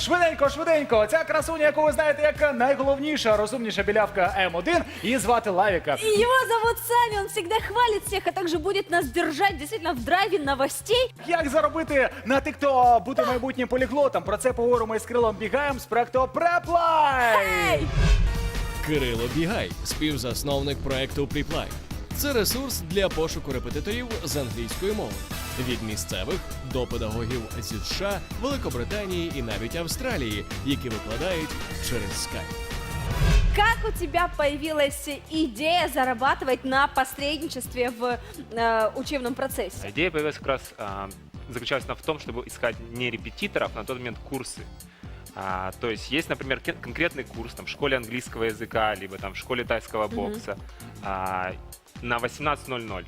Швиденько, швиденько. Ця красуня, яку ви знаєте, як найголовніша, розумніша білявка М1, її звати Лавіка. И его зовут Сами, он всегда хвалит всех, а также будет нас держать действительно в драйве новостей. Як заробити на тих, хто бути майбутнім поліглотом? Про це поговоримо із Крилом Бігаєм з проекту Преплай. Эй! Кирило Бігай, співзасновник проекту Пріплай. Це ресурс для пошуку репетиторів з англійської мови від місцевих до педагогів зі США, Великобританії і навіть Австралії, які викладають через скайп. Как у тебя появилась идея зарабатывать на посредничестве в э, учебном процессе? Идея появилась как раз а, заключалась она в том, чтобы искать не репетиторов, а на тот момент курсы. А, то есть есть, например, ке- конкретный курс там, в школе английского языка, либо там, в школе тайского бокса а, на 18.00.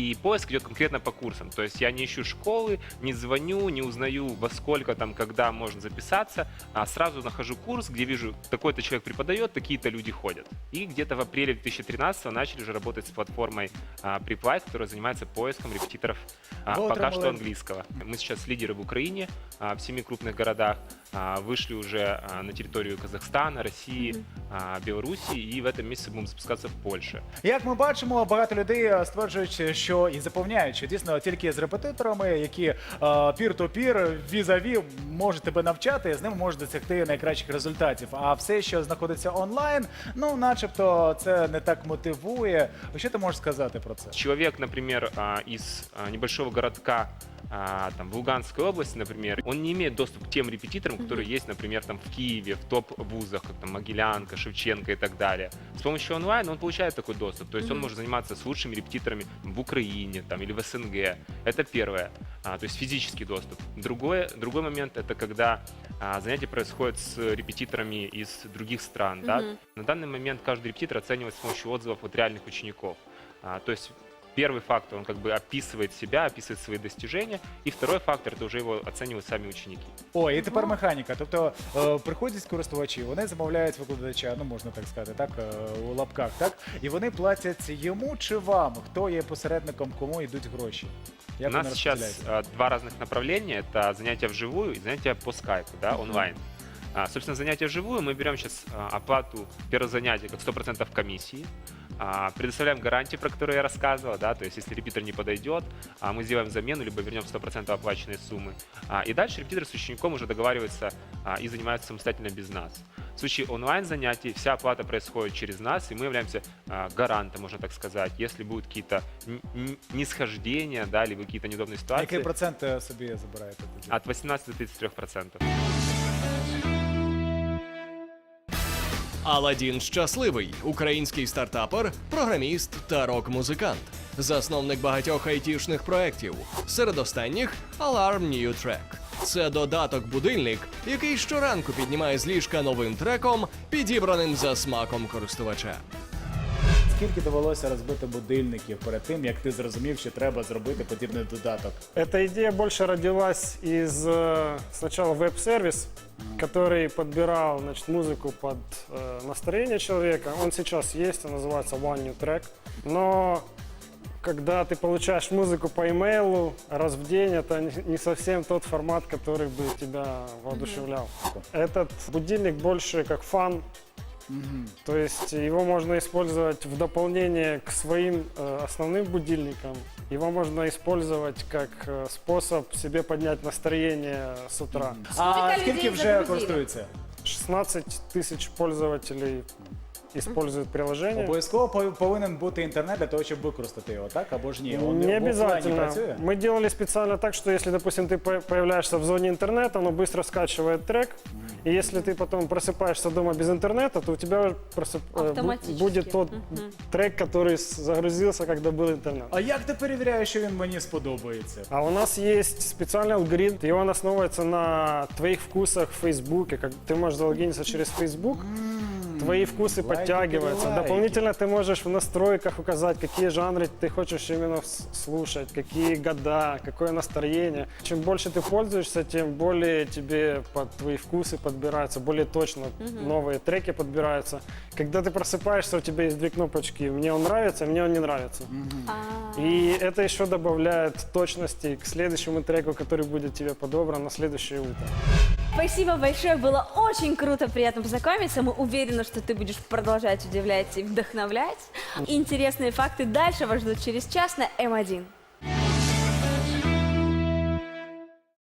И поиск идет конкретно по курсам. То есть я не ищу школы, не звоню, не узнаю, во сколько там, когда можно записаться, а сразу нахожу курс, где вижу, такой-то человек преподает, такие-то люди ходят. И где-то в апреле 2013 начали уже работать с платформой а, Preply, которая занимается поиском репетиторов а, пока что английского. Мы сейчас лидеры в Украине, а, в семи крупных городах, вышли уже на территорию Казахстана, России, а, Белоруссии, и в этом месяце будем запускаться в Польше. Як ми бачимо, багато людей стверджують, що і заповняють, що дійсно тільки з репетиторами, які пір-то-пір, візаві можуть тебе навчати, з ними можуть досягти найкращих результатів. А все, що знаходиться онлайн, ну, начебто, це не так мотивує. Що ти можеш сказати про це? Человек, например, а, из а, небольшого городка а, там, в Луганской области, например, он не имеет доступ к тем репетиторам, которые есть, например, там в Киеве, в топ-вузах, как там Могилянка, Шевченко и так далее. С помощью онлайн он получает такой доступ. То есть он может заниматься с лучшими репетиторами в Украине там, или в СНГ. Это первое. А, то есть физический доступ. Другое, другой момент это когда а, занятия происходят с репетиторами из других стран. Да? На данный момент каждый репетитор оценивается с помощью отзывов от реальных учеников. А, то есть первый фактор, он как бы описывает себя, описывает свои достижения, и второй фактор, это уже его оценивают сами ученики. О, і тепер механіка. Тобто е, приходять користувачі, вони замовляють викладача, ну можна так сказати, так е, у лапках, так і вони платять йому чи вам, хто є посередником, кому йдуть гроші. Як У нас вони сейчас розподіляються? а, два разных направления. Это занятия вживую и занятия по скайпу, да, онлайн. А, собственно, занятия вживую мы берем сейчас а, оплату первого занятия как 100% комиссии. А, предоставляем гарантии, про которые я рассказывал, да, то есть если репетитор не подойдет, а, мы сделаем замену, либо вернем 100% оплаченной суммы. А, и дальше репетитор с учеником уже договаривается а, и занимается самостоятельно без нас. В случае онлайн-занятий вся оплата происходит через нас, и мы являемся а, гарантом, можно так сказать. Если будут какие-то н- н- нисхождения, да, либо какие-то неудобные ситуации, Який процент е, собі забираєте тоді? от 18 до 33 процентов. Аладдін щасливий, український стартапер, програміст та рок-музикант, засновник багатьох айтішних проєктів. Серед останніх Alarm New Track. Це додаток-будильник, який щоранку піднімає з ліжка новим треком, підібраним за смаком користувача Скільки довелося розбити будильників перед тим, як ти зрозумів, що треба зробити подібний додаток? Эта идея больше родилась из э, сначала веб-сервис, который подбирал значит, музыку под э, настроение человека. Он сейчас есть, он называется One New Track. Но когда ты получаешь музыку по имейлу раз в день, это не- не совсем тот формат, который бы тебя воодушевлял. Этот будильник больше как фан, то есть его можно использовать в дополнение к своим э, основным будильникам. Его можно использовать как э, способ себе поднять настроение с утра. А Скільки скільки людей вже загрузили? користуються? 16 тысяч пользователей используют приложение. Обов'язково пов- повинен бути інтернет для того, щоб використати його, так? Або ж ні? Он Не в офлайні обязательно. працює? Мы делали специально так, что если, допустим, ты по- появляешься в зоне интернета, оно быстро скачивает трек. И если ты потом просыпаешься дома без интернета, то у тебя просып- э, бу- Автоматически. будет тот трек, который с- загрузился, когда был интернет. А як ти перевіряєш, що він мені сподобається? А у нас есть специальный алгоритм, и он основывается на твоих вкусах в Фейсбуке. Как ты можешь залогиниться через Фейсбук, твои вкусы лайки, подтягиваются. лайки. Дополнительно ты можешь в настройках указать, какие жанры ты хочешь именно с- слушать, какие года, какое настроение. Чем больше ты пользуешься, тем более тебе под твои вкусы подбираются, более точно новые треки подбираются. Когда ты просыпаешься, у тебя есть две кнопочки «Мне он нравится», «Мне он не нравится». А, И это еще добавляет точности к следующему треку, который будет тебе подобран на следующее утро. Спасибо большое, было очень круто, приятно познакомиться. Мы уверены, что ты будешь продолжать удивлять и вдохновлять. Интересные факты дальше вас ждут через час на М1.